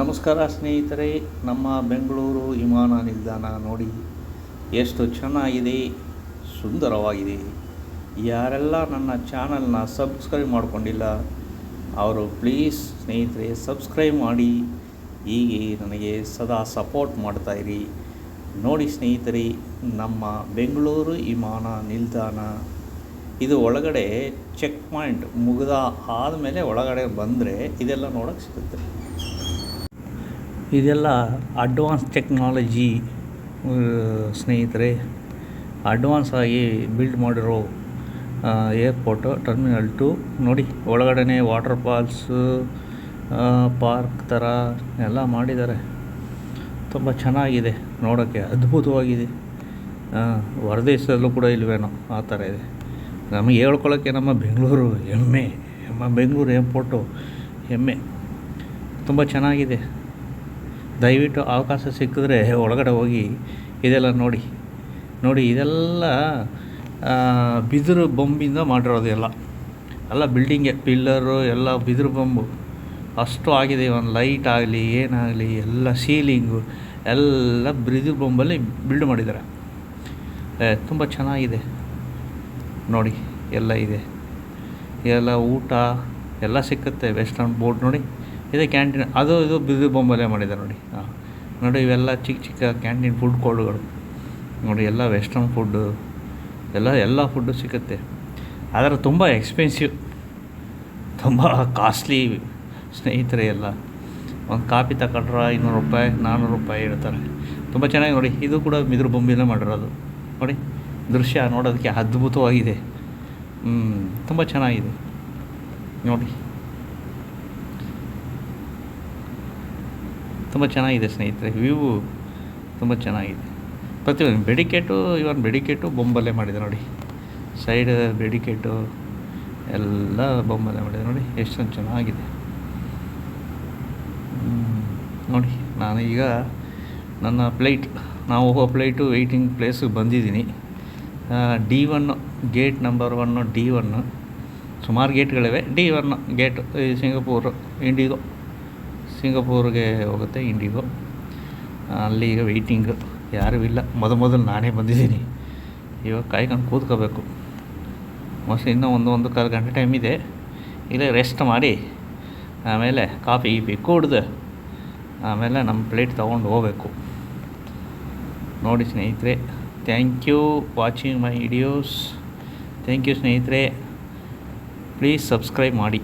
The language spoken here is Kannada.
ನಮಸ್ಕಾರ ಸ್ನೇಹಿತರೆ, ನಮ್ಮ ಬೆಂಗಳೂರು ವಿಮಾನ ನಿಲ್ದಾಣ ನೋಡಿ, ಎಷ್ಟು ಚೆನ್ನಾಗಿದೆ, ಸುಂದರವಾಗಿದೆ. ಯಾರೆಲ್ಲ ನನ್ನ ಚಾನಲ್ನ ಸಬ್ಸ್ಕ್ರೈಬ್ ಮಾಡಿಕೊಂಡಿಲ್ಲ, ಅವರು ಪ್ಲೀಸ್ ಸ್ನೇಹಿತರೆ, ಸಬ್ಸ್ಕ್ರೈಬ್ ಮಾಡಿ. ಹೀಗೆ ನನಗೆ ಸದಾ ಸಪೋರ್ಟ್ ಮಾಡ್ತಾಯಿರಿ ನೋಡಿ ಸ್ನೇಹಿತರೆ, ನಮ್ಮ ಬೆಂಗಳೂರು ವಿಮಾನ ನಿಲ್ದಾಣ, ಇದು ಒಳಗಡೆ ಚೆಕ್ ಪಾಯಿಂಟ್ ಮುಗಿದ ಆದಮೇಲೆ ಒಳಗಡೆ ಬಂದರೆ ಇದೆಲ್ಲ ನೋಡೋಕ್ಕೆ ಸಿಗುತ್ತೆ. ಇದೆಲ್ಲ ಅಡ್ವಾನ್ಸ್ ಟೆಕ್ನಾಲಜಿ ಸ್ನೇಹಿತರೆ, ಅಡ್ವಾನ್ಸ್ ಆಗಿ ಬಿಲ್ಡ್ ಮಾಡಿರೋ ಏರ್ಪೋರ್ಟು, ಟರ್ಮಿನಲ್ ಟು, ನೋಡಿ ಒಳಗಡೆ ವಾಟರ್ ಫಾಲ್ಸು ಪಾರ್ಕ್ ಥರ ಎಲ್ಲ ಮಾಡಿದ್ದಾರೆ. ತುಂಬ ಚೆನ್ನಾಗಿದೆ, ನೋಡೋಕ್ಕೆ ಅದ್ಭುತವಾಗಿದೆ. ಹೊರದೇಶದಲ್ಲೂ ಕೂಡ ಇಲ್ವೇನೋ, ಆ ಥರ ಇದೆ. ನಮಗೆ ಹೇಳ್ಕೊಳ್ಳೋಕ್ಕೆ ನಮ್ಮ ಬೆಂಗಳೂರು ಹೆಮ್ಮೆ, ನಮ್ಮ ಬೆಂಗಳೂರು ಏರ್ಪೋರ್ಟು ಹೆಮ್ಮೆ. ತುಂಬ ಚೆನ್ನಾಗಿದೆ. ದಯವಿಟ್ಟು ಅವಕಾಶ ಸಿಕ್ಕಿದ್ರೆ ಒಳಗಡೆ ಹೋಗಿ ಇದೆಲ್ಲ ನೋಡಿ ನೋಡಿ ಇದೆಲ್ಲ ಬಿದಿರು ಬೊಂಬಿಂದ ಮಾಡಿರೋದು ಎಲ್ಲ. ಎಲ್ಲ ಬಿಲ್ಡಿಂಗೆ, ಪಿಲ್ಲರು, ಎಲ್ಲ ಬಿದಿರು ಬೊಂಬು. ಅಷ್ಟು ಆಗಿದೆ, ಒಂದು ಲೈಟ್ ಆಗಲಿ, ಏನಾಗಲಿ, ಎಲ್ಲ ಸೀಲಿಂಗು, ಎಲ್ಲ ಬಿದಿರು ಬೊಂಬಲ್ಲಿ ಬಿಲ್ಡ್ ಮಾಡಿದ್ದಾರೆ. ತುಂಬ ಚೆನ್ನಾಗಿದೆ. ನೋಡಿ, ಎಲ್ಲ ಇದೆ. ಎಲ್ಲ ಊಟ ಎಲ್ಲ ಸಿಕ್ಕುತ್ತೆ, ವೆಸ್ಟರ್ನ್ ಬೋರ್ಡ್ ನೋಡಿ. ಇದೆ ಕ್ಯಾಂಟೀನ್, ಅದು ಇದು ಬಿದ್ದು ಬೊಂಬಲ್ಲೇ ಮಾಡಿದ್ದಾರೆ ನೋಡಿ. ಹಾಂ. ನೋಡಿ ಇವೆಲ್ಲ ಚಿಕ್ಕ ಚಿಕ್ಕ ಕ್ಯಾಂಟೀನ್ ಫುಡ್ ಕೋರ್ಟ್ಗಳು ನೋಡಿ ಎಲ್ಲ ವೆಸ್ಟರ್ನ್ ಫುಡ್ಡು ಎಲ್ಲ ಎಲ್ಲ ಫುಡ್ಡು ಸಿಗುತ್ತೆ. ಆದರೆ ತುಂಬ ಎಕ್ಸ್ಪೆನ್ಸಿವ್ ತುಂಬ ಕಾಸ್ಟ್ಲಿ ಸ್ನೇಹಿತರೆ ಎಲ್ಲ. ಒಂದು ಕಾಪಿ ತಗೊಂಡ್ರೆ ಇನ್ನೂರು ರೂಪಾಯಿ ನಾನ್ನೂರು ರೂಪಾಯಿ ಇಡ್ತಾರೆ. ತುಂಬ ಚೆನ್ನಾಗಿ ನೋಡಿ, ಇದು ಕೂಡ ಬಿದಿರು ಬೊಂಬಿಲೇ ಮಾಡಿರೋದು. ನೋಡಿ, ದೃಶ್ಯ ನೋಡೋದಕ್ಕೆ ಅದ್ಭುತವಾಗಿದೆ. ತುಂಬ ಚೆನ್ನಾಗಿದೆ. ನೋಡಿ. ತುಂಬ ಚೆನ್ನಾಗಿದೆ ಸ್ನೇಹಿತರೆ, ವ್ಯೂ ತುಂಬ ಚೆನ್ನಾಗಿದೆ. ಪ್ರತಿಯೊಂದು ಬೆಡಿಕೇಟು ಇವನ್ ಬೆಡಿಕೇಟು ಬೊಂಬಲ್ಲೇ ಮಾಡಿದೆ ನೋಡಿ. ಸೈಡ್ ಬೆಡಿಕೇಟು ಎಲ್ಲ ಬೊಂಬಲ್ಲೇ ಮಾಡಿದೆ ನೋಡಿ ಎಷ್ಟೊಂದು ಚೆನ್ನಾಗಿದೆ. ನೋಡಿ, ನಾನು ಈಗ ನನ್ನ ಫ್ಲೈಟ್ ನಾವು ಹೋಗೋ ಫ್ಲೈಟು ವೆಯ್ಟಿಂಗ್ ಪ್ಲೇಸಿಗೆ ಬಂದಿದ್ದೀನಿ. D one gate number one D one ಸುಮಾರು ಗೇಟ್ಗಳಿವೆ D one gate Singapore IndiGo ಸಿಂಗಪೂರ್ಗೆ ಹೋಗುತ್ತೆ ಇಂಡಿಗೋ. ಅಲ್ಲಿ ಈಗ ವೆಯ್ಟಿಂಗು ಯಾರೂ ಇಲ್ಲ. ಮೊದ ಮೊದಲು ನಾನೇ ಬಂದಿದ್ದೀನಿ. ಇವಾಗ ಕಾಯ್ಕೊಂಡು ಕೂತ್ಕೋಬೇಕು. ಮೋಸ್ಟ್ಲಿ ಇನ್ನೂ ಒಂದು ಒಂದು ಕಾಲು ಗಂಟೆ ಟೈಮ್ ಇದೆ. ಇಲ್ಲೇ ರೆಸ್ಟ್ ಮಾಡಿ, ಆಮೇಲೆ ಕಾಫಿ ಗೀಫಿ ಕುಡ್ದು, ಆಮೇಲೆ ನಮ್ಮ ಪ್ಲೇಟ್ ತೊಗೊಂಡು ಹೋಗಬೇಕು. ನೋಡಿ ಸ್ನೇಹಿತರೆ thank you watching my videos thank you ಸ್ನೇಹಿತರೆ. ಪ್ಲೀಸ್ ಸಬ್ಸ್ಕ್ರೈಬ್ ಮಾಡಿ.